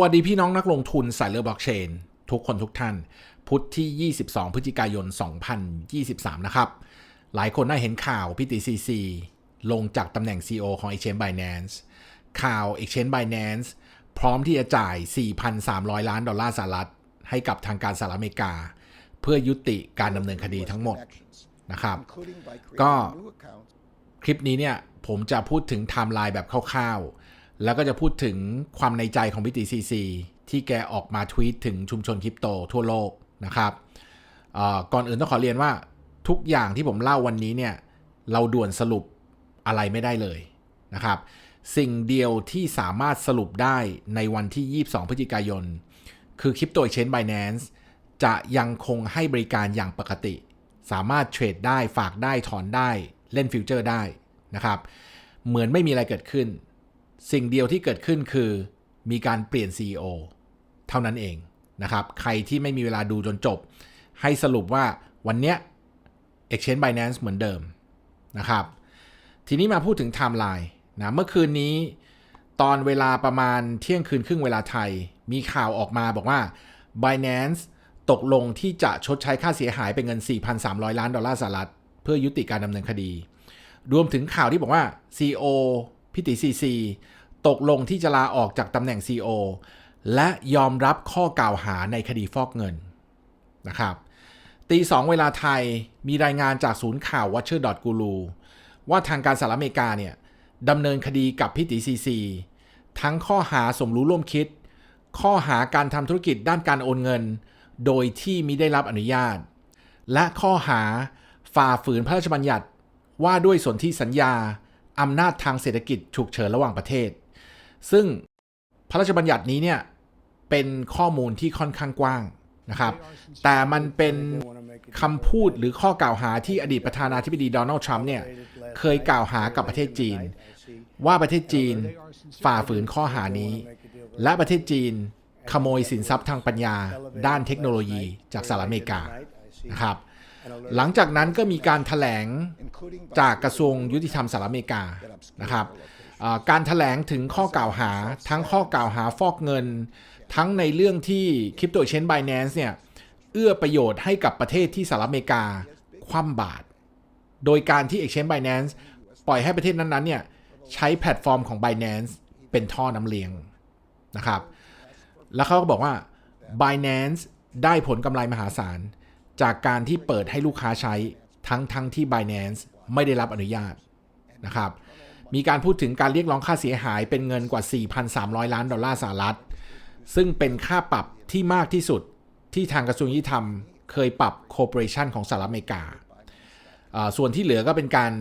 วัสดีพี่น้องนักลงทุนสายเรือบล็อกเชน ทุกคนทุกท่าน พุธที่ 22 พฤศจิกายน 2023 นะครับ หลายคนน่าเห็นข่าวพี่ตีซีซีลงจากตำแหน่ง CEO ของ Exchange Binance ข่าว Exchange Binance พร้อมที่จะจ่าย 4,300 ล้านดอลลาร์สหรัฐ ให้กับทางการสหรัฐอเมริกา เพื่อยุติการดำเนินคดีทั้งหมดนะครับ ก็คลิปนี้เนี่ยผมจะพูดถึงไทม์ไลน์แบบคร่าวๆ แล้วก็จะพูดถึงความในใจของพี่ตีซีซีที่แกออกมาทวีตถึงชุมชนคริปโตทั่วโลกนะครับก่อนอื่นต้องขอเรียนว่าทุกอย่างที่ผมเล่าวันนี้เนี่ยเราด่วนสรุปอะไรไม่ได้เลยนะครับ สิ่งเดียวที่สามารถสรุปได้ในวันที่ 22 พฤศจิกายน คือคริปโตเชน Binance จะยังคงให้บริการอย่างปกติ สามารถเทรดได้ฝากได้ถอนได้เล่นฟิวเจอร์ได้นะครับ เหมือนไม่มีอะไรเกิดขึ้น สิ่งเดียวที่เกิดขึ้นคือ มีการเปลี่ยน CEO เท่านั้นเองนะครับ ใครที่ไม่มีเวลาดูจนจบ ให้สรุปว่าวันเนี้ย Exchange Binance เหมือนเดิมนะครับ ทีนี้มาพูดถึงไทม์ไลน์นะเมื่อคืนนี้ ตอนเวลาประมาณเที่ยงคืนครึ่งเวลาไทย มีข่าวออกมาบอกว่า Binance ตกลงที่จะชดใช้ค่าเสียหายเป็นเงิน 4,300 ล้านดอลลาร์สหรัฐ เพื่อยุติการดำเนินคดี รวมถึงข่าวที่บอกว่า CEO พิติซีซีตกลงที่จะลาออกจากตำแหน่ง CEO และยอมรับข้อกล่าวหาในคดีฟอกเงินนะครับตีสองเวลาไทยมีรายงานจากศูนย์ข่าว Watcher Guru ว่าทางการสหรัฐอเมริกาเนี่ยดำเนินคดีกับพิติซีซีทั้งข้อหาสมรู้ร่วมคิด ข้อหาการทำธุรกิจด้านการโอนเงิน โดยที่มิได้รับอนุญาต และข้อหาฝ่าฝืนพระราชบัญญัติว่าด้วยสนธิสัญญา อำนาจทางเศรษฐกิจฉุกเฉินระหว่างประเทศ ซึ่งพระราชบัญญัตินี้เนี่ยเป็นข้อมูลที่ค่อนข้างกว้างนะครับ แต่มันเป็นคำพูดหรือข้อกล่าวหาที่อดีตประธานาธิบดีโดนัลด์ทรัมป์เนี่ยเคยกล่าวหากับประเทศจีน ว่าประเทศจีนฝ่าฝืนข้อหานี้ และประเทศจีนขโมยสินทรัพย์ทางปัญญา ด้านเทคโนโลยีจากสหรัฐอเมริกานะครับ หลังจากนั้นก็มีการถแถลงจากกระทรวงยุติธรรมสหรัฐอเมริกานะครับการถแถลงถึงข้อกล่าวหาทั้งข้อกล่าวหาฟอกเงิน ทั้งในเรื่องที่คริปโตเชน Binance เนี่ยเอื้อประโยชน์ให้กับประเทศที่สหรัฐอเมริกาคว่ำบาตรโดยการที่ Exchange Binance ปล่อยให้ประเทศนั้นๆเนี่ยใช้แพลตฟอร์มของ Binance เป็นท่อน้ำเลี้ยงนะครับ แล้วเขาก็บอกว่า Binance ได้ผลกำไรมหาศาล จากการที่เปิดให้ลูกค้าใช้ทั้งทั้งที่ Binance ไม่ได้รับอนุญาตนะครับ มีการพูดถึงการเรียกร้องค่าเสียหายเป็นเงินกว่า 4,300 ล้านดอลลาร์สหรัฐ ซึ่งเป็นค่าปรับที่มากที่สุดที่ทางกระทรวงยุติธรรม เคยปรับคอร์ปอเรชันของสหรัฐอเมริกาอ่าส่วนที่เหลือก็เป็นการ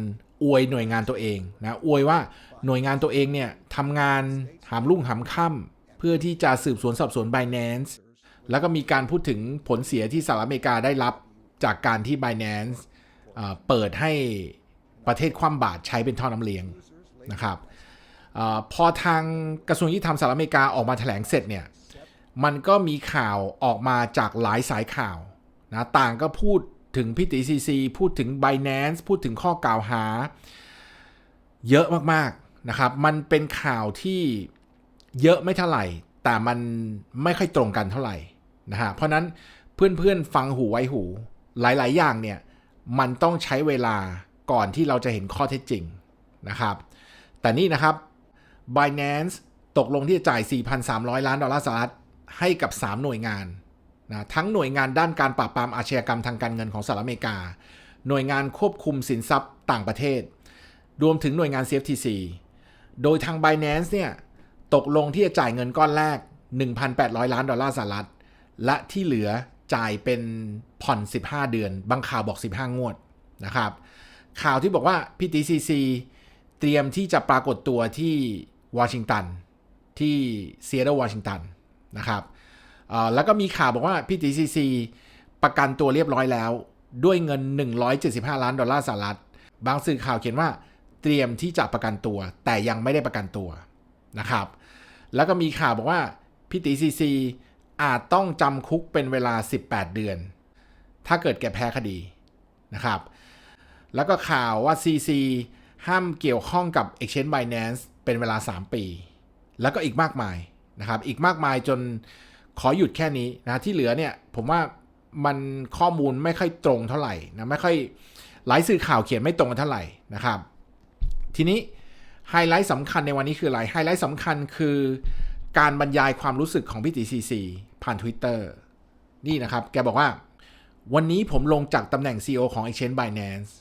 อวยหน่วยงานตัวเองนะอวยว่าหน่วยงานตัวเองเนี่ยทำงานหามรุ่งหามค่ำเพื่อที่จะสืบสวนสอบสวน Binance แล้วก็มีการพูดถึงผลเสียที่สหรัฐอเมริกาได้รับจากการที่ Binance เปิดให้ประเทศคว่ำบาตรใช้เป็นท่อน้ำเลี้ยงนะครับอพอทางกระทรวงยุติธรรมสหรัฐอเมริกาออกมาแถลงเสร็จเนี่ย มันก็มีข่าวออกมาจากหลายสายข่าวนะต่างก็พูดถึงพิติซีซีพูดถึง Binance พูดถึงข้อกล่าวหา เยอะมากๆนะครับ มันเป็นข่าวที่เยอะไม่เท่าไหร่ แต่มันไม่ค่อยตรงกันเท่าไหร่ นะฮะเพราะนั้นเพื่อนๆฟังหูไว้หู หลายๆ อย่างเนี่ยมันต้องใช้เวลาก่อนที่เราจะเห็นข้อเท็จจริงนะครับ แต่นี่นะครับ Binance ตกลงที่จะจ่าย 4,300 ล้านดอลลาร์สหรัฐให้กับ 3 หน่วยงานนะทั้งหน่วยงานด้านการปราบปรามอาชญากรรมทางการเงินของสหรัฐอเมริกา หน่วยงานควบคุมสินทรัพย์ต่างประเทศ รวมถึงหน่วยงาน CFTC โดยทาง Binance เนี่ยตกลงที่จะจ่ายเงินก้อนแรก 1,800 ล้านดอลลาร์สหรัฐ และที่เหลือจ่ายเป็นผ่อน 15 เดือน บางข่าวบอก 15 งวดนะครับ ข่าวที่บอกว่า PTCC เตรียมที่จะปรากฏตัวที่วอชิงตันที่เซียโตวอชิงตันนะครับแล้วก็มีข่าวบอกว่า PTCC ประกันตัวเรียบร้อยแล้ว ด้วยเงิน 175 ล้านดอลลาร์สหรัฐ บางสื่อข่าวเขียนว่าเตรียมที่จะประกันตัว แต่ยังไม่ได้ประกันตัวนะครับ แล้วก็มีข่าวบอกว่าพิติซีซี อาจต้องจำคุกเป็นเวลา 18 เดือน ถ้าเกิดแกแพ้คดีนะครับ แล้วก็ข่าวว่า CC ห้ามเกี่ยวข้องกับ Exchange Binance เป็นเวลา 3 ปี แล้วก็อีกมากมายนะครับ อีกมากมายจนขอหยุดแค่นี้นะที่เหลือเนี่ยผมว่ามันข้อมูลไม่ค่อยตรงเท่าไหร่นะไม่ค่อยหลายสื่อข่าวเขียนไม่ตรงกันเท่าไหร่นะครับ ทีนี้ไฮไลท์สำคัญในวันนี้คืออะไรไฮไลท์สำคัญคือ การบรรยายความรู้สึกของพี่ตีซีซีผ่าน Twitter นี่นะครับ แกบอกว่า วันนี้ผมลงจากตำแหน่ง CEO ของ Exchange Binance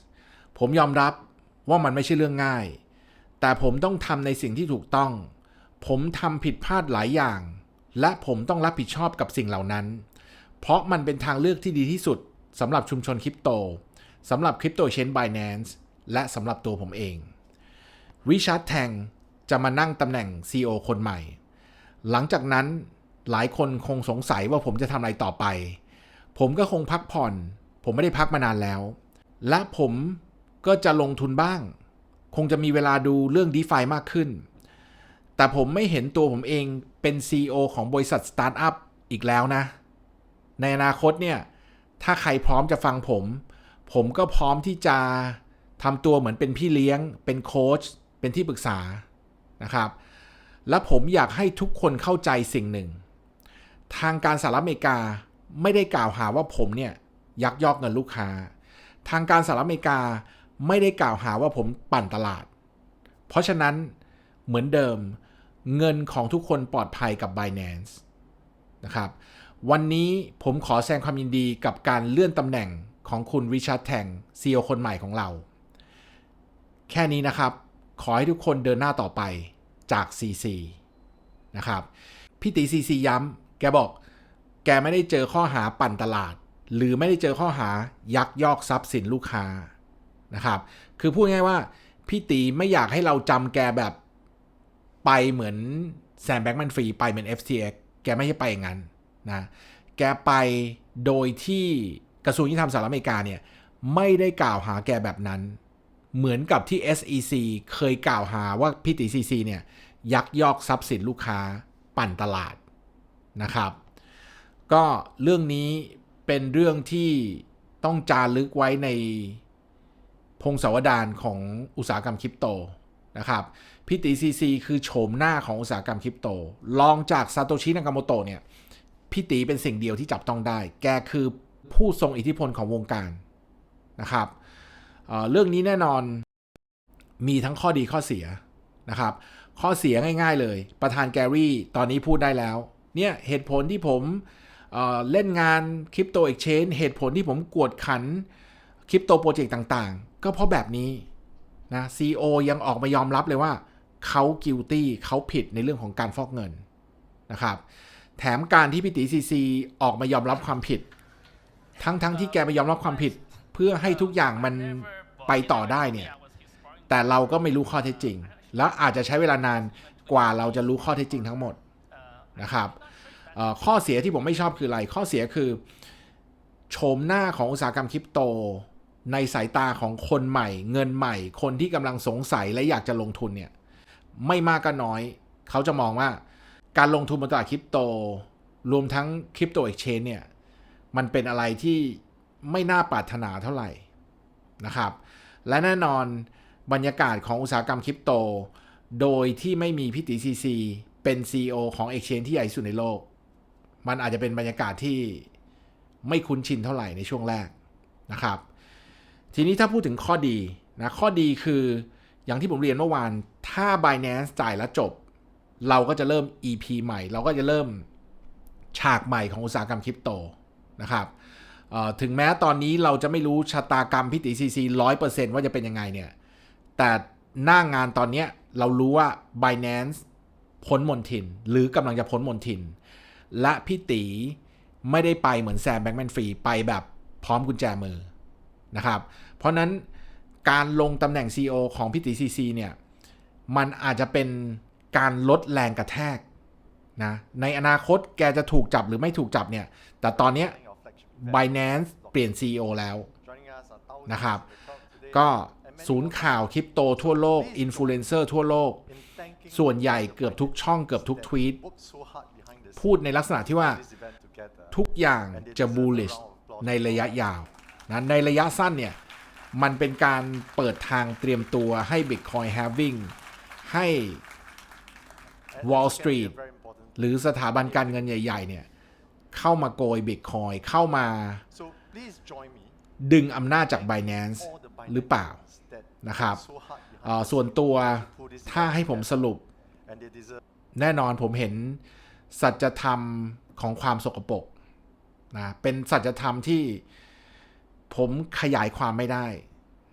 ผมยอมรับว่ามันไม่ใช่เรื่องง่าย แต่ผมต้องทำในสิ่งที่ถูกต้อง ผมทำผิดพลาดหลายอย่าง และผมต้องรับผิดชอบกับสิ่งเหล่านั้น เพราะมันเป็นทางเลือกที่ดีที่สุดสำหรับชุมชนคริปโตสำหรับคริปโตเชน Binance และสำหรับตัวผมเองริชาร์ดแทงจะมานั่งตำแหน่ง CEO คนใหม่ หลังจากนั้นหลายคนคงสงสัยว่าผมจะทำอะไรต่อไป ผมก็คงพักผ่อน ผมไม่ได้พักมานานแล้ว และผมก็จะลงทุนบ้าง คงจะมีเวลาดูเรื่อง d e f ามากขึ้น แต่ผมไม่เห็นตัวผมเองเป็น CEO ของบริษัทสตาร์ทอัพอีกแล้วนะ ในอนาคตเนี่ย ถ้าใครพร้อมจะฟังผม ผมก็พร้อมที่จะทำตัวเหมือนเป็นพี่เลี้ยง เป็นโค้ช เป็นที่ปรึกษานะครับ และผมอยากให้ทุกคนเข้าใจสิ่งหนึ่ง ทางการสหรัฐอเมริกาไม่ได้กล่าวหาว่าผมเนี่ยยักยอกเงินลูกค้า ทางการสหรัฐอเมริกาไม่ได้กล่าวหาว่าผมปั่นตลาด เพราะฉะนั้นเหมือนเดิมเงินของทุกคนปลอดภัยกับ Binance นะครับวันนี้ผมขอแสดงความยินดีกับการเลื่อนตำแหน่งของคุณริชาร์ดแทง CEO คนใหม่ของเรา แค่นี้นะครับ ขอให้ทุกคนเดินหน้าต่อไป จาก CC นะครับ พี่ตี CC ย้ำ แกบอก แกไม่ได้เจอข้อหาปั่นตลาด หรือไม่ได้เจอข้อหายักยอกทรัพย์สินลูกค้านะครับ คือพูดง่ายว่า พี่ตีไม่อยากให้เราจำแกแบบไปเหมือนแซมแบ็กแมนฟรีไปเหมือน FTX แกไม่ใช่ไปอย่างนั้นนะ แกไปโดยที่กระทรวงยุติธรรมสหรัฐอเมริกาเนี่ยไม่ได้กล่าวหาแกแบบนั้น เหมือนกับที่ SEC เคยกล่าวหาว่าพี่ตี CC เนี่ยยักยอกทรัพย์สินลูกค้าปั่นตลาดนะครับ ก็เรื่องนี้เป็นเรื่องที่ต้องจารึกไว้ในพงศาวดารของอุตสาหกรรมคริปโตนะครับพี่ตีซีซีคือโฉมหน้าของอุตสาหกรรมคริปโตลองจากซาโตชินากาโมโตเนี่ยพี่ตีเป็นสิ่งเดียวที่จับต้องได้ แกคือผู้ทรงอิทธิพลของวงการนะครับ เรื่องนี้แน่นอนมีทั้งข้อดีข้อเสียนะครับ ข้อเสียง่าย ๆ เลย ประธานแกรี่ตอนนี้พูดได้แล้ว เนี่ยเหตุผลที่ผมเเล่นงานคริปโตเอ็กชแนนเหตุผลที่ผมกวดขันคริปโตโปรเจกต์ต่างๆ ก็เพราะแบบนี้นะซีอยังออกมายอมรับเลยว่าเขากิลตี้เขาผิดในเรื่องของการฟอกเงินนะครับ แถมการที่พี่ตีซีซีออกมายอมรับความผิด ทั้งๆทที่แกไปยอมรับความผิด เพื่อให้ทุกอย่างมัน ไปต่อได้เนี่ย แต่เราก็ไม่รู้ข้อเท็จจริง แล้วอาจจะใช้เวลานานกว่าเราจะรู้ข้อเท็จจริงทั้งหมดนะครับข้อเสียที่ผมไม่ชอบคืออะไร ข้อเสียคือโฉมหน้าของอุตสาหกรรมคริปโต ในสายตาของคนใหม่ เงินใหม่ คนที่กำลังสงสัยและอยากจะลงทุนเนี่ยไม่มากก็น้อย เขาจะมองว่าการลงทุนบนตลาดคริปโต รวมทั้งคริปโตเอ็กชแนนเนี่ยมันเป็นอะไรที่ไม่น่าปรารถนาเท่าไหร่นะครับ และแน่นอนบรรยากาศของอุตสาหกรรมคริปโต โดยที่ไม่มีพี่ตีซีซีเป็น CEO ของ Exchange ที่ใหญ่สุดในโลก มันอาจจะเป็นบรรยากาศที่ไม่คุ้นชินเท่าไหร่ในช่วงแรกนะครับ ทีนี้ถ้าพูดถึงข้อดีนะข้อดีคืออย่างที่ผมเรียนเมื่อวาน ถ้า Binance จ่ายแล้วจบ เราก็จะเริ่ม EP ใหม่ เราก็จะเริ่มฉากใหม่ของอุตสาหกรรมคริปโตนะครับ ถึงแม้ตอนนี้เราจะไม่รู้ชะตากรรมพิติซีซีร้อยเปอร์เซนต์ว่าจะเป็นยังไงเนี่ย แต่หน้างงานตอนนี้เรารู้ว่า Binance พ้นมนทิน หรือกำลังจะพ้นมนทิน และพี่ตีไม่ได้ไปเหมือนแซมแบงค์แมนฟรีไปแบบพร้อมกุญแจมือนะครับ เพราะนั้นการลงตำแหน่ง CEO ของพี่ตีซีซีเนี่ย มันอาจจะเป็นการลดแรงกระแทกนะในอนาคตแกจะถูกจับหรือไม่ถูกจับเนี่ย แต่ตอนนี้ Binance เปลี่ยน CEO แล้วนะครับ ก็ศูนย์ข่าวคริปโตทั่วโลก อินฟลูเอนเซอร์ทั่วโลก ส่วนใหญ่เกือบทุกช่องเกือบทุกทวีต พูดในลักษณะที่ว่าทุกอย่างจะ bullish ในระยะยาวนะในระยะสั้นเนี่ย มันเป็นการเปิดทางเตรียมตัวให้ Bitcoin Halving ให้ Wall Street หรือสถาบันการเงินใหญ่ ๆ เนี่ย เข้ามาโกยบิตคอยเข้ามา So please join me. ดึงอำนาจจาก Binance All the หรือเปล่า Binance that นะครับ so hard behind เอ่อส่วนตัวถ้าให้ผมสรุป and they deserve แน่นอนผมเห็นสัจธรรมของความสกปรกนะเป็นสัจธรรมที่ผมขยายความไม่ได้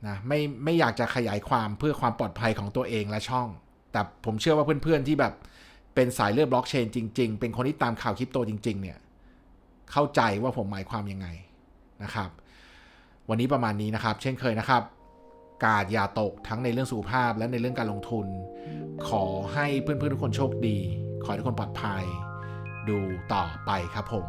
นะไม่ไม่อยากจะขยายความเพื่อความปลอดภัยของตัวเองและช่อง แต่ผมเชื่อว่าเพื่อนๆที่แบบเป็นสายเลือดบล็อกเชนจริง ๆ เป็นคนที่ตามข่าวคริปโตจริง ๆ เนี่ย เข้าใจว่าผมหมายความยังไงนะครับ วันนี้ประมาณนี้นะครับ เช่นเคยนะครับ กาดอย่าตกทั้งในเรื่องสุขภาพและในเรื่องการลงทุน ขอให้เพื่อนๆทุกคนโชคดี ขอให้ทุกคนปลอดภัย ดูต่อไปครับผม